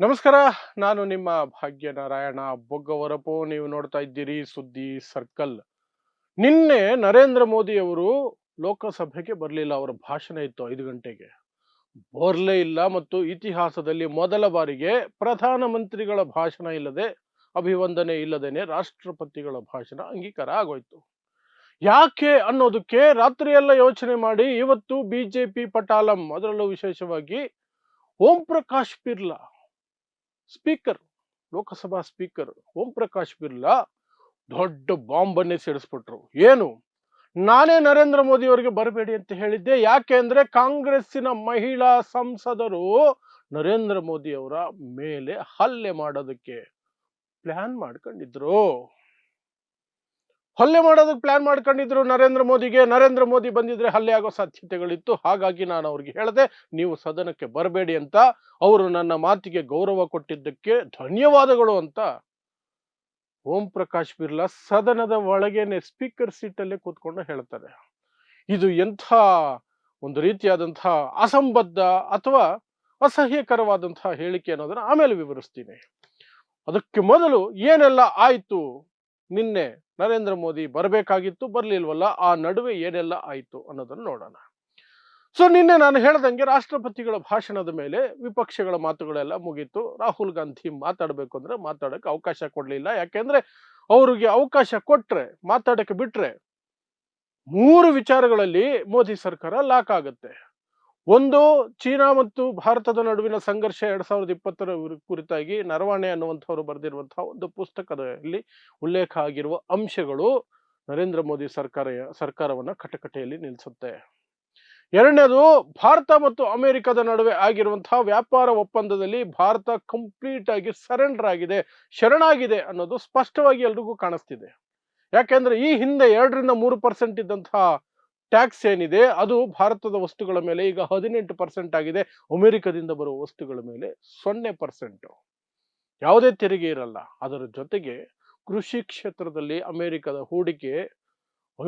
ನಮಸ್ಕಾರ, ನಾನು ನಿಮ್ಮ ಭಾಗ್ಯ ನಾರಾಯಣ ಬೊಗ್ಗವರಪು. ನೀವು ನೋಡ್ತಾ ಇದ್ದೀರಿ ಸುದ್ದಿ ಸರ್ಕಲ್. ನಿನ್ನೆ ನರೇಂದ್ರ ಮೋದಿ ಅವರು ಲೋಕಸಭೆಗೆ ಬರಲಿಲ್ಲ, ಅವರ ಭಾಷಣ ಇತ್ತು ಐದು ಗಂಟೆಗೆ. ಬರಲೇ ಇಲ್ಲ ಮತ್ತು ಇತಿಹಾಸದಲ್ಲಿ ಮೊದಲ ಬಾರಿಗೆ ಪ್ರಧಾನಮಂತ್ರಿಗಳ ಭಾಷಣ ಇಲ್ಲದೆ, ಅಭಿವಂದನೆ ಇಲ್ಲದೇನೆ ರಾಷ್ಟ್ರಪತಿಗಳ ಭಾಷಣ ಅಂಗೀಕಾರ ಆಗೋಯ್ತು. ಯಾಕೆ ಅನ್ನೋದಕ್ಕೆ ರಾತ್ರಿಯೆಲ್ಲ ಯೋಚನೆ ಮಾಡಿ, ಇವತ್ತು ಬಿಜೆಪಿ, ಪಟಾಲಂ, ಅದರಲ್ಲೂ ವಿಶೇಷವಾಗಿ ಓಂ ಪ್ರಕಾಶ್ ಬಿರ್ಲಾ ಸ್ಪೀಕರ್, ಲೋಕಸಭಾ ಸ್ಪೀಕರ್ ಓಂ ಪ್ರಕಾಶ್ ಬಿರ್ಲಾ ದೊಡ್ಡ ಬಾಂಬನ್ನೇ ಸಿಡಿಸ್ಬಿಟ್ರು ಏನು? ನಾನೇ ನರೇಂದ್ರ ಮೋದಿ ಅವರಿಗೆ ಬರಬೇಡಿ ಅಂತ ಹೇಳಿದ್ದೆ. ಯಾಕೆ ಅಂದ್ರೆ ಕಾಂಗ್ರೆಸ್ಸಿನ ಮಹಿಳಾ ಸಂಸದರು ನರೇಂದ್ರ ಮೋದಿ ಅವರ ಮೇಲೆ ಹಲ್ಲೆ ಮಾಡೋದಕ್ಕೆ ಪ್ಲಾನ್ ಮಾಡ್ಕೊಂಡಿದ್ರು. ಹಲ್ಲೆ ಮಾಡೋದಕ್ಕೆ ಪ್ಲಾನ್ ಮಾಡ್ಕೊಂಡಿದ್ರು ನರೇಂದ್ರ ಮೋದಿಗೆ, ನರೇಂದ್ರ ಮೋದಿ ಬಂದಿದ್ರೆ ಹಲ್ಲೆ ಆಗೋ ಸಾಧ್ಯತೆಗಳಿತ್ತು. ಹಾಗಾಗಿ ನಾನು ಅವ್ರಿಗೆ ಹೇಳಿದೆ, ನೀವು ಸದನಕ್ಕೆ ಬರಬೇಡಿ ಅಂತ. ಅವರು ನನ್ನ ಮಾತಿಗೆ ಗೌರವ ಕೊಟ್ಟಿದ್ದಕ್ಕೆ ಧನ್ಯವಾದಗಳು ಅಂತ. ಓಂ ಪ್ರಕಾಶ್ ಬಿರ್ಲಾ ಸದನದ ಒಳಗೇನೆ ಸ್ಪೀಕರ್ ಸೀಟಲ್ಲೇ ಕೂತ್ಕೊಂಡು ಹೇಳ್ತಾರೆ. ಇದು ಎಂಥ ಒಂದು ರೀತಿಯಾದಂತಹ ಅಸಂಬದ್ಧ ಅಥವಾ ಅಸಹ್ಯಕರವಾದಂತಹ ಹೇಳಿಕೆ ಅನ್ನೋದನ್ನ ಆಮೇಲೆ ವಿವರಿಸ್ತೀನಿ. ಅದಕ್ಕೆ ಮೊದಲು ಏನೆಲ್ಲ ಆಯ್ತು? ನಿನ್ನೆ ನರೇಂದ್ರ ಮೋದಿ ಬರಬೇಕಾಗಿತ್ತು, ಬರಲಿಲ್ವಲ್ಲ, ಆ ನಡುವೆ ಏನೆಲ್ಲ ಆಯ್ತು ಅನ್ನೋದನ್ನ ನೋಡೋಣ. ಸೊ ನಿನ್ನೆ ನಾನು ಹೇಳ್ದಂಗೆ ರಾಷ್ಟ್ರಪತಿಗಳ ಭಾಷಣದ ಮೇಲೆ ವಿಪಕ್ಷಗಳ ಮಾತುಗಳೆಲ್ಲ ಮುಗೀತು. ರಾಹುಲ್ ಗಾಂಧಿ ಮಾತಾಡಬೇಕು ಅಂದ್ರೆ ಮಾತಾಡಕ್ಕೆ ಅವಕಾಶ ಕೊಡಲಿಲ್ಲ. ಯಾಕೆಂದ್ರೆ ಅವ್ರಿಗೆ ಅವಕಾಶ ಕೊಟ್ರೆ ಮಾತಾಡಕ್ಕೆ ಬಿಟ್ರೆ ಮೂರು ವಿಚಾರಗಳಲ್ಲಿ ಮೋದಿ ಸರ್ಕಾರ ಲಾಕ್ ಆಗುತ್ತೆ. ಒಂದು ಚೀನಾ ಮತ್ತು ಭಾರತದ ನಡುವಿನ ಸಂಘರ್ಷ ಎರಡ್ ಸಾವಿರದ ಇಪ್ಪತ್ತರ ಕುರಿತಾಗಿ ನರವಾಣೆ ಅನ್ನುವಂಥವ್ರು ಬರೆದಿರುವಂತಹ ಒಂದು ಪುಸ್ತಕದಲ್ಲಿ ಉಲ್ಲೇಖ ಆಗಿರುವ ಅಂಶಗಳು ನರೇಂದ್ರ ಮೋದಿ ಸರ್ಕಾರ, ಸರ್ಕಾರವನ್ನ ಕಟಕಟೆಯಲ್ಲಿ ನಿಲ್ಲಿಸುತ್ತೆ ಎರಡನೇದು, ಭಾರತ ಮತ್ತು ಅಮೆರಿಕದ ನಡುವೆ ಆಗಿರುವಂತಹ ವ್ಯಾಪಾರ ಒಪ್ಪಂದದಲ್ಲಿ ಭಾರತ ಕಂಪ್ಲೀಟ್ ಆಗಿ ಸರೆಂಡರ್ ಆಗಿದೆ, ಶರಣಾಗಿದೆ ಅನ್ನೋದು ಸ್ಪಷ್ಟವಾಗಿ ಎಲ್ರಿಗೂ ಕಾಣಿಸ್ತಿದೆ. ಯಾಕೆಂದ್ರೆ ಈ ಹಿಂದೆ ಎರಡರಿಂದ ಮೂರು ಪರ್ಸೆಂಟ್ ಇದ್ದಂತಹ ಟ್ಯಾಕ್ಸ್ ಏನಿದೆ, ಅದು ಭಾರತದ ವಸ್ತುಗಳ ಮೇಲೆ ಈಗ ಹದಿನೆಂಟು ಪರ್ಸೆಂಟ್ ಆಗಿದೆ. ಅಮೆರಿಕದಿಂದ ಬರುವ ವಸ್ತುಗಳ ಮೇಲೆ ಸೊನ್ನೆ ಪರ್ಸೆಂಟ್. ಯಾವುದೇ ತೆರಿಗೆ ಇರಲ್ಲ. ಅದರ ಜೊತೆಗೆ ಕೃಷಿ ಕ್ಷೇತ್ರದಲ್ಲಿ ಅಮೆರಿಕದ ಹೂಡಿಕೆ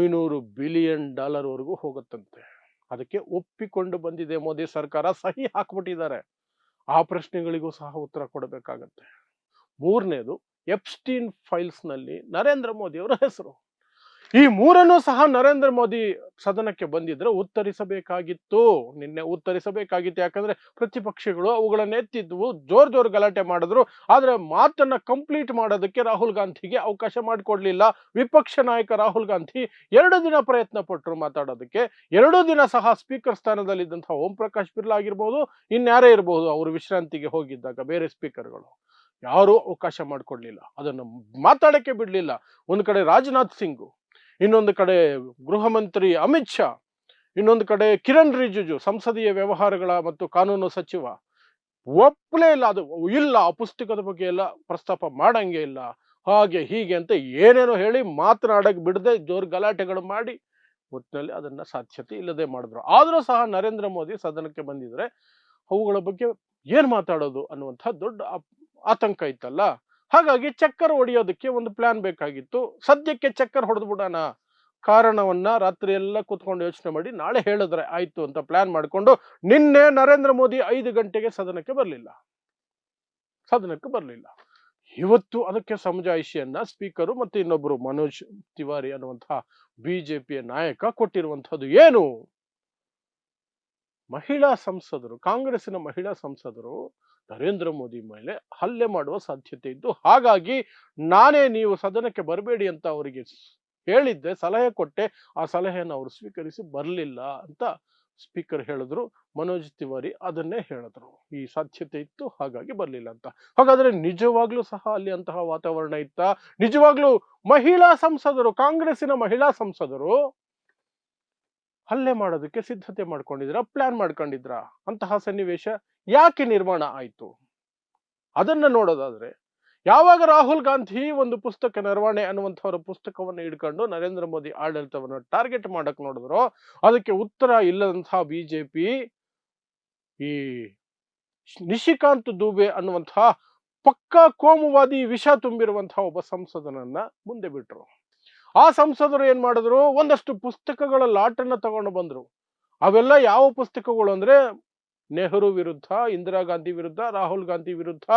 ಐನೂರು ಬಿಲಿಯನ್ ಡಾಲರ್ ವರೆಗೂ ಹೋಗುತ್ತಂತೆ. ಅದಕ್ಕೆ ಒಪ್ಪಿಕೊಂಡು ಬಂದಿದೆ ಮೋದಿ ಸರ್ಕಾರ. ಸಹಿ ಹಾಕ್ಬಿಟ್ಟಿದ್ದಾರೆ. ಆ ಪ್ರಶ್ನೆಗಳಿಗೂ ಸಹ ಉತ್ತರ ಕೊಡಬೇಕಾಗತ್ತೆ. ಮೂರನೇದು, ಎಪ್ಸ್ಟೀನ್ ಫೈಲ್ಸ್ನಲ್ಲಿ ನರೇಂದ್ರ ಮೋದಿ ಅವರ ಹೆಸರು. ಈ ಮೂರನ್ನು ಸಹ ನರೇಂದ್ರ ಮೋದಿ ಸದನಕ್ಕೆ ಬಂದಿದ್ರೆ ಉತ್ತರಿಸಬೇಕಾಗಿತ್ತು. ನಿನ್ನೆ ಉತ್ತರಿಸಬೇಕಾಗಿತ್ತು. ಯಾಕಂದ್ರೆ ಪ್ರತಿಪಕ್ಷಗಳು ಅವುಗಳನ್ನ ಎತ್ತಿದ್ವು, ಜೋರ್ ಜೋರ್ ಗಲಾಟೆ ಮಾಡಿದ್ರು. ಆದ್ರೆ ಮಾತನ್ನ ಕಂಪ್ಲೀಟ್ ಮಾಡೋದಕ್ಕೆ ರಾಹುಲ್ ಗಾಂಧಿಗೆ ಅವಕಾಶ ಮಾಡಿಕೊಡ್ಲಿಲ್ಲ. ವಿಪಕ್ಷ ನಾಯಕ ರಾಹುಲ್ ಗಾಂಧಿ ಎರಡು ದಿನ ಪ್ರಯತ್ನ ಪಟ್ಟರು ಮಾತಾಡೋದಕ್ಕೆ. ಎರಡು ದಿನ ಸಹ ಸ್ಪೀಕರ್ ಸ್ಥಾನದಲ್ಲಿದ್ದಂತಹ ಓಂ ಪ್ರಕಾಶ್ ಬಿರ್ಲಾ ಆಗಿರ್ಬೋದು, ಇನ್ಯಾರೇ ಇರಬಹುದು ಅವರು ವಿಶ್ರಾಂತಿಗೆ ಹೋಗಿದ್ದಾಗ ಬೇರೆ ಸ್ಪೀಕರ್ಗಳು. ಯಾರೂ ಅವಕಾಶ ಮಾಡಿಕೊಡ್ಲಿಲ್ಲ. ಅದನ್ನು ಮಾತಾಡಕ್ಕೆ ಬಿಡಲಿಲ್ಲ. ಒಂದು ಕಡೆ ರಾಜನಾಥ್ ಸಿಂಗ್ ಇನ್ನೊಂದು ಕಡೆ ಗೃಹ ಮಂತ್ರಿ ಅಮಿತ್ ಶಾ, ಇನ್ನೊಂದು ಕಡೆ ಕಿರಣ್ ರಿಜಿಜು ಸಂಸದೀಯ ವ್ಯವಹಾರಗಳ ಮತ್ತು ಕಾನೂನು ಸಚಿವ. ಒಪ್ಪಲೇ ಇಲ್ಲ, ಅದು ಇಲ್ಲ, ಆ ಪುಸ್ತಕದ ಬಗ್ಗೆ ಎಲ್ಲ ಪ್ರಸ್ತಾಪ ಮಾಡಂಗೆ ಇಲ್ಲ. ಹಾಗೆ ಹೀಗೆ ಅಂತ ಏನೇನೋ ಹೇಳಿ ಮಾತನಾಡಕ್ಕೆ ಬಿಡದೆ ಜೋರು ಗಲಾಟೆಗಳು ಮಾಡಿ ಒಟ್ಟಿನಲ್ಲಿ ಅದನ್ನ ಸಾಧ್ಯತೆ ಇಲ್ಲದೆ ಮಾಡಿದ್ರು. ಆದರೂ ಸಹ ನರೇಂದ್ರ ಮೋದಿ ಸದನಕ್ಕೆ ಬಂದಿದ್ರೆ ಅವುಗಳ ಬಗ್ಗೆ ಏನು ಮಾತಾಡೋದು ಅನ್ನುವಂಥ ದೊಡ್ಡ ಆತಂಕ ಇತ್ತಲ್ಲ. ಹಾಗಾಗಿ ಚಕ್ಕರ್ ಹೊಡೆಯೋದಕ್ಕೆ ಒಂದು ಪ್ಲಾನ್ ಬೇಕಾಗಿತ್ತು. ಸದ್ಯಕ್ಕೆ ಚಕ್ಕರ್ ಹೊಡೆದು ಬಿಡೋಣ ಕಾರಣವನ್ನ ರಾತ್ರಿ ಎಲ್ಲ ಕೂತ್ಕೊಂಡು ಯೋಚನೆ ಮಾಡಿ ನಾಳೆ ಹೇಳಿದ್ರೆ ಆಯ್ತು ಅಂತ ಪ್ಲಾನ್ ಮಾಡಿಕೊಂಡು ನಿನ್ನೆ ನರೇಂದ್ರ ಮೋದಿ ಐದು ಗಂಟೆಗೆ ಸದನಕ್ಕೆ ಬರಲಿಲ್ಲ. ಸದನಕ್ಕೆ ಬರಲಿಲ್ಲ. ಇವತ್ತು ಅದಕ್ಕೆ ಸಮಜಾಯಿಷಿಯನ್ನ ಸ್ಪೀಕರು ಮತ್ತು ಇನ್ನೊಬ್ಬರು ಮನೋಜ್ ತಿವಾರಿ ಅನ್ನುವಂತಹ ಬಿಜೆಪಿಯ ನಾಯಕ ಕೊಟ್ಟಿರುವಂತಹದ್ದು ಏನು? ಮಹಿಳಾ ಸಂಸದರು, ಕಾಂಗ್ರೆಸ್ಸಿನ ಮಹಿಳಾ ಸಂಸದರು ನರೇಂದ್ರ ಮೋದಿ ಮೇಲೆ ಹಲ್ಲೆ ಮಾಡುವ ಸಾಧ್ಯತೆ ಇದ್ದು, ಹಾಗಾಗಿ ನಾನೇ ನೀವು ಸದನಕ್ಕೆ ಬರಬೇಡಿ ಅಂತ ಅವರಿಗೆ ಹೇಳಿದ್ದೆ, ಸಲಹೆ ಕೊಟ್ಟೆ, ಆ ಸಲಹೆಯನ್ನು ಅವರು ಸ್ವೀಕರಿಸಿ ಬರಲಿಲ್ಲ ಅಂತ ಸ್ಪೀಕರ್ ಹೇಳಿದ್ರು, ಮನೋಜ್ ತಿವಾರಿ ಅದನ್ನೇ ಹೇಳಿದ್ರು. ಈ ಸಾಧ್ಯತೆ ಇತ್ತು, ಹಾಗಾಗಿ ಬರಲಿಲ್ಲ ಅಂತ. ಹಾಗಾದ್ರೆ ನಿಜವಾಗ್ಲೂ ಸಹ ಅಲ್ಲಿ ಅಂತಹ ವಾತಾವರಣ ಇತ್ತ? ನಿಜವಾಗ್ಲೂ ಮಹಿಳಾ ಸಂಸದರು, ಕಾಂಗ್ರೆಸ್ಸಿನ ಮಹಿಳಾ ಸಂಸದರು ಹಲ್ಲೆ ಮಾಡೋದಕ್ಕೆ ಸಿದ್ಧತೆ ಮಾಡ್ಕೊಂಡಿದ್ರ, ಪ್ಲಾನ್ ಮಾಡ್ಕೊಂಡಿದ್ರ? ಅಂತಹ ಸನ್ನಿವೇಶ ಯಾಕೆ ನಿರ್ಮಾಣ ಆಯಿತು? ಅದನ್ನ ನೋಡೋದಾದ್ರೆ, ಯಾವಾಗ ರಾಹುಲ್ ಗಾಂಧಿ ಒಂದು ಪುಸ್ತಕ ನಿರ್ವಹಣೆ ಅನ್ನುವಂಥವ್ರ ಪುಸ್ತಕವನ್ನು ಹಿಡ್ಕೊಂಡು ನರೇಂದ್ರ ಮೋದಿ ಆಡಳಿತವನ್ನು ಟಾರ್ಗೆಟ್ ಮಾಡಕ್ ನೋಡಿದ್ರು, ಅದಕ್ಕೆ ಉತ್ತರ ಇಲ್ಲದಂತಹ ಬಿಜೆಪಿ, ಈ ನಿಶಿಕಾಂತ್ ದುಬೆ ಅನ್ನುವಂತಹ ಪಕ್ಕಾ ಕೋಮುವಾದಿ ವಿಷ ತುಂಬಿರುವಂತಹ ಒಬ್ಬ ಸಂಸದನನ್ನ ಮುಂದೆ ಬಿಟ್ರು. ಆ ಸಂಸದರು ಏನ್ ಮಾಡಿದ್ರು? ಒಂದಷ್ಟು ಪುಸ್ತಕಗಳ ಲಾಟನ್ನ ತಗೊಂಡು ಬಂದ್ರು. ಅವೆಲ್ಲ ಯಾವ ಪುಸ್ತಕಗಳು ಅಂದ್ರೆ ನೆಹರು ವಿರುದ್ಧ, ಇಂದಿರಾ ಗಾಂಧಿ ವಿರುದ್ಧ, ರಾಹುಲ್ ಗಾಂಧಿ ವಿರುದ್ಧ,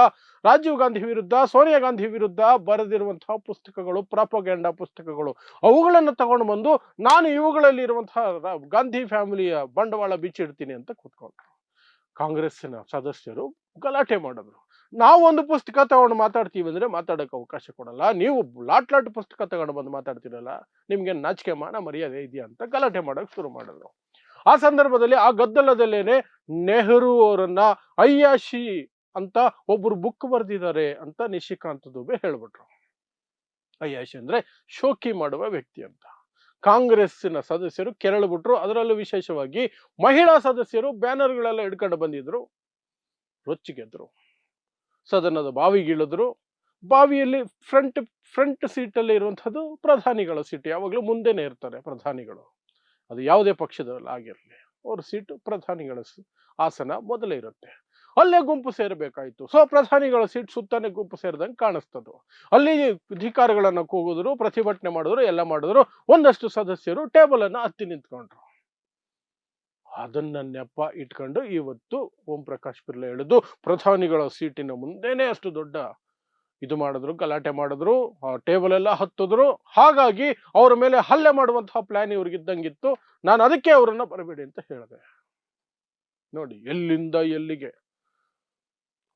ರಾಜೀವ್ ಗಾಂಧಿ ವಿರುದ್ಧ, ಸೋನಿಯಾ ಗಾಂಧಿ ವಿರುದ್ಧ ಬರೆದಿರುವಂತಹ ಪುಸ್ತಕಗಳು ಪ್ರಾಪೋಗ್ಯಾಂಡಾ ಪುಸ್ತಕಗಳು. ಅವುಗಳನ್ನು ತಗೊಂಡು ಬಂದು ನಾನು ಇವುಗಳಲ್ಲಿ ಇರುವಂತಹ ಗಾಂಧಿ ಫ್ಯಾಮಿಲಿಯ ಬಂಡವಾಳ ಬಿಚ್ಚಿಡ್ತೀನಿ ಅಂತ ಕೂತ್ಕೊಂಡ್ರು. ಕಾಂಗ್ರೆಸ್ಸಿನ ಸದಸ್ಯರು ಗಲಾಟೆ ಮಾಡಿದ್ರು. ನಾವು ಒಂದು ಪುಸ್ತಕ ತಗೊಂಡು ಮಾತಾಡ್ತೀವಿ ಅಂದ್ರೆ ಮಾತಾಡೋಕೆ ಅವಕಾಶ ಕೊಡಲ್ಲ. ನೀವು ಲಾಟ್ ಲಾಟ್ ಪುಸ್ತಕ ತಗೊಂಡು ಬಂದು ಮಾತಾಡ್ತೀರಲ್ಲ ನಿಮ್ಗೆ ನಾಚಿಕೆ, ಮಾನ ಮರ್ಯಾದೆ ಇದೆಯಾ ಅಂತ ಗಲಾಟೆ ಮಾಡೋಕೆ ಶುರು ಮಾಡಿದ್ರು. ಆ ಸಂದರ್ಭದಲ್ಲಿ ಆ ಗದ್ದಲದಲ್ಲೇನೆ ನೆಹರು ಅವರನ್ನ ಅಯ್ಯಾಶಿ ಅಂತ ಒಬ್ರು ಬುಕ್ ಬರೆದಿದ್ದಾರೆ ಅಂತ ನಿಶಿಕಾಂತ್ ದುಬೆ ಹೇಳ್ಬಿಟ್ರು. ಅಯ್ಯಾಶಿ ಅಂದ್ರೆ ಶೋಕಿ ಮಾಡುವ ವ್ಯಕ್ತಿ ಅಂತ. ಕಾಂಗ್ರೆಸ್ಸಿನ ಸದಸ್ಯರು ಕೆರಳ್ಬಿಟ್ರು. ಅದರಲ್ಲೂ ವಿಶೇಷವಾಗಿ ಮಹಿಳಾ ಸದಸ್ಯರು ಬ್ಯಾನರ್ಗಳೆಲ್ಲ ಹಿಡ್ಕೊಂಡು ಬಂದಿದ್ರು. ರೊಚ್ಚಿಗೆದ್ರು. ಸದನದ ಬಾವಿಗಿಳಿದ್ರು. ಬಾವಿಯಲ್ಲಿ ಫ್ರಂಟ್ ಫ್ರಂಟ್ ಸೀಟಲ್ಲಿ ಇರುವಂಥದ್ದು ಪ್ರಧಾನಿಗಳ ಸೀಟ್. ಯಾವಾಗಲೂ ಮುಂದೆನೇ ಇರ್ತಾರೆ ಪ್ರಧಾನಿಗಳು. ಅದು ಯಾವುದೇ ಪಕ್ಷದಲ್ಲಿ ಆಗಿರಲಿ. ಅವ್ರ ಸೀಟು ಪ್ರಧಾನಿಗಳ ಆಸನ ಮೊದಲೇ ಇರುತ್ತೆ. ಅಲ್ಲೇ ಗುಂಪು ಸೇರಬೇಕಾಯ್ತು. ಸೊ, ಪ್ರಧಾನಿಗಳ ಸೀಟ್ ಸುತ್ತಾನೆ ಗುಂಪು ಸೇರಿದಂಗೆ ಕಾಣಿಸ್ತದು. ಅಲ್ಲಿ ಅಧಿಕಾರಿಗಳನ್ನು ಕೂಗಿದ್ರು, ಪ್ರತಿಭಟನೆ ಮಾಡಿದ್ರು, ಎಲ್ಲ ಮಾಡಿದ್ರು. ಒಂದಷ್ಟು ಸದಸ್ಯರು ಟೇಬಲ್ ಅನ್ನ ಹತ್ತಿ ನಿಂತ್ಕೊಂಡ್ರು. ಅದನ್ನ ನೆಪ ಇಟ್ಕೊಂಡು ಇವತ್ತು ಓಂ ಪ್ರಕಾಶ್ ಬಿರ್ಲಾ ಹೇಳಿದ್ದು, ಪ್ರಧಾನಿಗಳ ಸೀಟಿನ ಮುಂದೆನೆ ಅಷ್ಟು ದೊಡ್ಡ ಇದು ಮಾಡಿದ್ರು, ಗಲಾಟೆ ಮಾಡಿದ್ರು ಟೇಬಲ್ ಎಲ್ಲ ಹತ್ತಿದ್ರು. ಹಾಗಾಗಿ ಅವರ ಮೇಲೆ ಹಲ್ಲೆ ಮಾಡುವಂತಹ ಪ್ಲಾನ್ ಇವ್ರಿಗಿದ್ದಂಗಿತ್ತು. ನಾನು ಅದಕ್ಕೆ ಅವರನ್ನ ಬರಬೇಡಿ ಅಂತ ಹೇಳಿದೆ. ನೋಡಿ, ಎಲ್ಲಿಂದ ಎಲ್ಲಿಗೆ?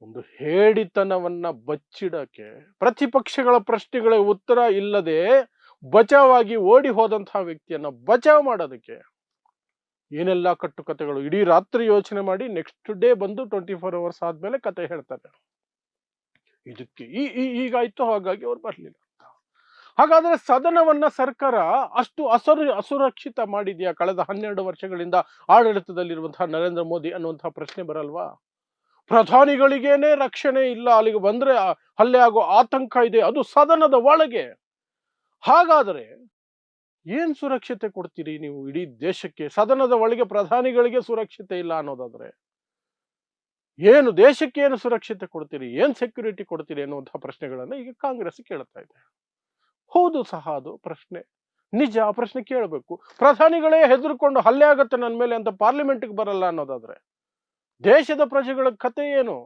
ಒಂದು ಹೇಡಿತನವನ್ನ ಬಚ್ಚಿಡಕ್ಕೆ, ಪ್ರತಿಪಕ್ಷಗಳ ಪ್ರಶ್ನೆಗಳ ಉತ್ತರ ಇಲ್ಲದೆ ಬಚಾವಾಗಿ ಓಡಿ ಹೋದಂತಹ ವ್ಯಕ್ತಿಯನ್ನ ಬಚಾವ್ ಮಾಡೋದಕ್ಕೆ ಏನೆಲ್ಲ ಕಟ್ಟುಕತೆಗಳು ಇಡೀ ರಾತ್ರಿ ಯೋಚನೆ ಮಾಡಿ ನೆಕ್ಸ್ಟ್ ಡೇ ಬಂದು ಟ್ವೆಂಟಿ ಫೋರ್ ಅವರ್ಸ್ ಆದ್ಮೇಲೆ ಕತೆ ಹೇಳ್ತಾರೆ. ಇದಕ್ಕೆ ಈ ಈಗಾಯ್ತು ಹಾಗಾಗಿ ಅವ್ರು ಬರಲಿಲ್ಲ ಹಾಗಾದ್ರೆ ಸದನವನ್ನ ಸರ್ಕಾರ ಅಷ್ಟು ಅಸುರ, ಅಸುರಕ್ಷಿತ ಮಾಡಿದ್ಯಾ ಕಳೆದ ಹನ್ನೆರಡು ವರ್ಷಗಳಿಂದ ಆಡಳಿತದಲ್ಲಿರುವಂತಹ ನರೇಂದ್ರ ಮೋದಿ ಅನ್ನುವಂತಹ ಪ್ರಶ್ನೆ ಬರಲ್ವಾ? ಪ್ರಧಾನಿಗಳಿಗೇನೆ ರಕ್ಷಣೆ ಇಲ್ಲ, ಅಲ್ಲಿಗೆ ಬಂದ್ರೆ ಹಲ್ಲೆ ಆಗೋ ಆತಂಕ ಇದೆ, ಅದು ಸದನದ ಒಳಗೆ. ಹಾಗಾದ್ರೆ ಏನ್ ಸುರಕ್ಷತೆ ಕೊಡ್ತೀರಿ ನೀವು ಇಡೀ ದೇಶಕ್ಕೆ? ಸದನದ ಒಳಗೆ ಪ್ರಧಾನಿಗಳಿಗೆ ಸುರಕ್ಷತೆ ಇಲ್ಲ ಅನ್ನೋದಾದ್ರೆ? ಏನು ದೇಶಕ್ಕೆ ಏನು ಸುರಕ್ಷತೆ ಕೊಡ್ತೀರಿ, ಏನು ಸೆಕ್ಯೂರಿಟಿ ಕೊಡ್ತೀರಿ ಅನ್ನುವಂತಹ ಪ್ರಶ್ನೆಗಳನ್ನು ಈಗ ಕಾಂಗ್ರೆಸ್ ಕೇಳ್ತಾ ಇದೆ. ಹೌದು ಸಹ ಅದು ಪ್ರಶ್ನೆ. ನಿಜ ಆ ಪ್ರಶ್ನೆ ಕೇಳಬೇಕು. ಪ್ರಧಾನಿಗಳೇ ಹೆದರ್ಕೊಂಡು ಹಲ್ಲೆ ಆಗುತ್ತೆ ನನ್ನ ಮೇಲೆ ಅಂತ ಪಾರ್ಲಿಮೆಂಟ್ಗೆ ಬರಲ್ಲ ಅನ್ನೋದಾದ್ರೆ, ದೇಶದ ಪ್ರಜೆಗಳ ಕತೆ ಏನು?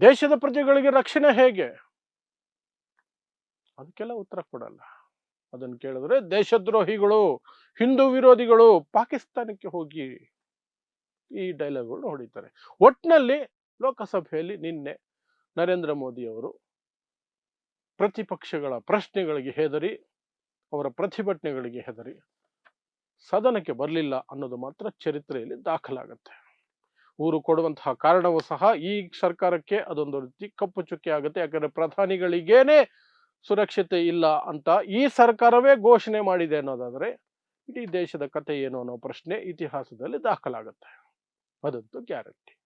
ದೇಶದ ಪ್ರಜೆಗಳಿಗೆ ರಕ್ಷಣೆ ಹೇಗೆ? ಅದಕ್ಕೆಲ್ಲ ಉತ್ತರ ಕೊಡಲ್ಲ. ಅದನ್ನು ಕೇಳಿದ್ರೆ ದೇಶದ್ರೋಹಿಗಳು, ಹಿಂದೂ ವಿರೋಧಿಗಳು ಪಾಕಿಸ್ತಾನಕ್ಕೆ ಹೋಗಿ ಈ ಡೈಲಾಗ್ಗಳನ್ನ ಹೊಡಿತಾರೆ. ಒಟ್ನಲ್ಲಿ ಲೋಕಸಭೆಯಲ್ಲಿ ನಿನ್ನೆ ನರೇಂದ್ರ ಮೋದಿ ಅವರು ಪ್ರತಿಪಕ್ಷಗಳ ಪ್ರಶ್ನೆಗಳಿಗೆ ಹೆದರಿ, ಅವರ ಪ್ರತಿಭಟನೆಗಳಿಗೆ ಹೆದರಿ, ಸದನಕ್ಕೆ ಬರಲಿಲ್ಲ ಅನ್ನೋದು ಮಾತ್ರ ಚರಿತ್ರೆಯಲ್ಲಿ ದಾಖಲಾಗುತ್ತೆ. ಊರು ಕೊಡುವಂತಹ ಕಾರಣವೂ ಸಹ ಈ ಸರ್ಕಾರಕ್ಕೆ ಅದೊಂದು ರೀತಿ ಕಪ್ಪು ಚುಕ್ಕೆ ಆಗುತ್ತೆ. ಯಾಕಂದ್ರೆ ಪ್ರಧಾನಿಗಳಿಗೇನೆ ಸುರಕ್ಷತೆ ಇಲ್ಲ ಅಂತ ಈ ಸರ್ಕಾರವೇ ಘೋಷಣೆ ಮಾಡಿದೆ ಅನ್ನೋದಾದರೆ ಇಡೀ ದೇಶದ ಕತೆ ಏನು ಅನ್ನೋ ಪ್ರಶ್ನೆ ಇತಿಹಾಸದಲ್ಲಿ ದಾಖಲಾಗುತ್ತೆ. ಅದಂತೂ ಗ್ಯಾರಂಟಿ.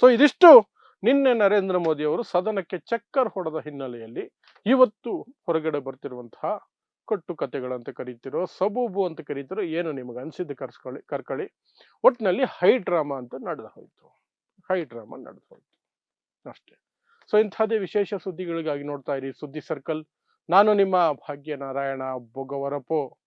ಸೊ ಇದಿಷ್ಟು ನಿನ್ನೆ ನರೇಂದ್ರ ಮೋದಿ ಅವರು ಸದನಕ್ಕೆ ಚಕ್ಕರ್ ಹೊಡೆದ ಹಿನ್ನೆಲೆಯಲ್ಲಿ ಇವತ್ತು ಹೊರಗಡೆ ಬರ್ತಿರುವಂತಹ ಕಟ್ಟು ಕತೆಗಳಂತ ಕರೀತಿರೋ, ಸಬೂಬು ಅಂತ ಕರೀತಿರೋ ಏನು ನಿಮಗೆ ಅನಿಸಿದ್ದು ಕರ್ಸ್ಕೊಳ್ಳಿ, ಕರ್ಕೊಳ್ಳಿ. ಒಟ್ಟಿನಲ್ಲಿ ಹೈ ಡ್ರಾಮಾ ಅಂತ ನಡೆದು ಹೋಯಿತು. ಹೈ ಡ್ರಾಮಾ ನಡೆದು ಹೋಯಿತು. ಅಷ್ಟೇ. ಸೊ ಇಂಥದ್ದೇ ವಿಶೇಷ ಸುದ್ದಿಗಳಿಗಾಗಿ ನೋಡ್ತಾ ಇರಿ. ಸುದ್ದಿ ಸರ್ಕಲ್. ನಾನು ನಿಮ್ಮ ಭಾಗ್ಯ ನಾರಾಯಣ ಬೊಗವರಪೋ.